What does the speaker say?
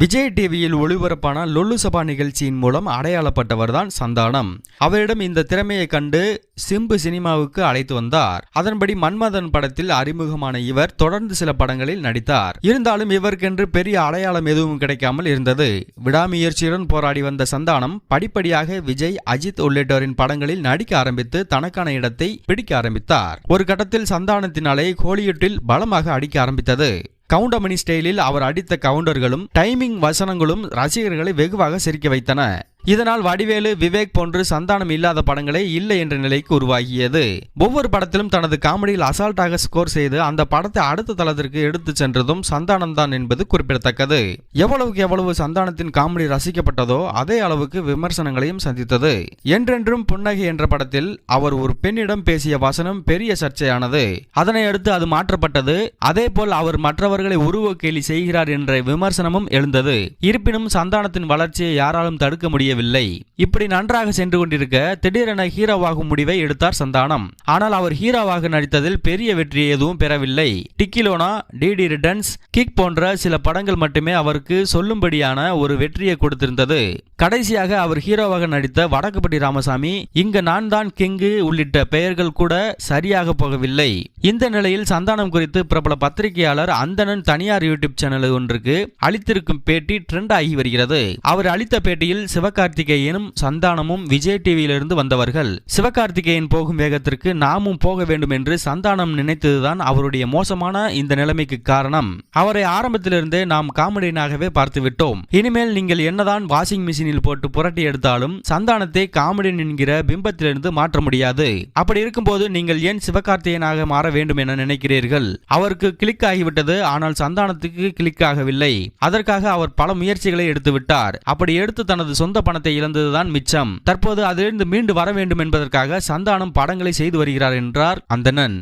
விஜய் டிவியில் ஒளிபரப்பான லொல்லு சபா நிகழ்ச்சியின் மூலம் அடையாளப்பட்டவர்தான் சந்தானம். அவரிடம் இந்த திறமையை கண்டு சிம்பு சினிமாவுக்கு அழைத்து வந்தார். அதன்படி மன்மதன் படத்தில் அறிமுகமான இவர் தொடர்ந்து சில படங்களில் நடித்தார். இருந்தாலும் இவருக்கென்று பெரிய அடையாளம் எதுவும் கிடைக்காமல் இருந்தது. விடாமுயற்சியுடன் போராடி வந்த சந்தானம் படிப்படியாக விஜய் அஜித் உள்ளிட்டோரின் படங்களில் நடிக்க ஆரம்பித்து தனக்கான இடத்தை பிடிக்க ஆரம்பித்தார். ஒரு கட்டத்தில் சந்தானத்தினாலே கோலியுட்டில் ஹோலிவுட்டில் பலமாக அடிக்க ஆரம்பித்தது. கவுண்டமணி ஸ்டைலில் அவர் அடித்த கவுண்டர்களும் டைமிங் வசனங்களும் ரசிகர்களை வெகுவாக சிரிக்க வைத்தன. இதனால் வடிவேலு விவேக் போன்று சந்தானம் இல்லாத படங்களே இல்லை என்ற நிலைக்கு உருவாகியது. ஒவ்வொரு படத்திலும் தனது காமெடியில் அசால்ட்டாக ஸ்கோர் செய்து அந்த படத்தை அடுத்த தளத்திற்கு எடுத்து சென்றதும் சந்தானம் தான் என்பது குறிப்பிடத்தக்கது. எவ்வளவுக்கு எவ்வளவு சந்தானத்தின் காமெடி ரசிக்கப்பட்டதோ அதே அளவுக்கு விமர்சனங்களையும் சந்தித்தது. என்றென்றும் புன்னகை என்ற படத்தில் அவர் ஒரு பெண்ணிடம் பேசிய வசனம் பெரிய சர்ச்சையானது. அதனை அடுத்து அது மாற்றப்பட்டது. அதே போல் அவர் மற்றவர்களை உருவ கேலி செய்கிறார் என்ற விமர்சனமும் எழுந்தது. இருப்பினும் சந்தானத்தின் வளர்ச்சியை யாராலும் தடுக்க முடியவில்லை இப்படி நன்றாக சென்று கொண்டிருக்க திடீரென ஹீரோவாகும் முடிவை எடுத்தார் சந்தானம். ஆனால் அவர் ஹீரோவாக நடித்ததில் பெரிய வெற்றி எதுவும் பெறவில்லை. டிக்கிலோனா டிடி ரிட்டர்ன்ஸ் கிக் போன்ற சில படங்கள் மட்டுமே அவருக்கு சொல்லும்படியான ஒரு வெற்றியை கொடுத்திருந்தது. கடைசியாக அவர் ஹீரோவாக நடித்த வடக்குப்பட்டி ராமசாமி இங்கு நான் தான் கிங்கு உள்ளிட்ட பெயர்கள் கூட சரியாக போகவில்லை. இந்த நிலையில் சந்தானம் குறித்து பிரபல பத்திரிகையாளர் அந்தணன் தனியார் யூடியூப் சேனல் ஒன்றுக்கு அளித்திருக்கும் பேட்டி ட்ரெண்ட் ஆகி வருகிறது. அவர் அளித்த பேட்டியில் சிவகார்த்திகேயனும் சந்தானமும் விஜய் டிவியிலிருந்து வந்தவர்கள் சிவகார்த்திகேயன் போகும் வேகத்திற்கு நாமும் போக வேண்டும் என்று சந்தானம் நினைத்ததுதான் அவருடைய மோசமான இந்த நிலைமைக்கு காரணம். அவரை ஆரம்பத்திலிருந்தே நாம் காமெடியனாகவே பார்த்துவிட்டோம். இனிமேல் நீங்கள் என்னதான் வாஷிங் மிஷினில் போட்டு புரட்டி எடுத்தாலும் சந்தானத்தை காமெடியன் என்கிற பிம்பத்திலிருந்து மாற்ற முடியாது. அப்படி இருக்கும்போது நீங்கள் ஏன் சிவகார்த்திகேயனாக மாற வேண்டும் என நினைக்கிறீர்கள்? அவருக்கு கிளிக் ஆகிவிட்டது ஆனால் சந்தானத்துக்கு கிளிக் ஆகவில்லை. அதற்காக அவர் பல முயற்சிகளை எடுத்துவிட்டார். அப்படி எடுத்து தனது சொந்த பணத்தை இழந்ததுதான் மிச்சம். தற்போது அதிலிருந்து மீண்டு வர வேண்டும் என்பதற்காக சந்தானம் படங்களை செய்து வருகிறார் என்றார் அந்தணன்.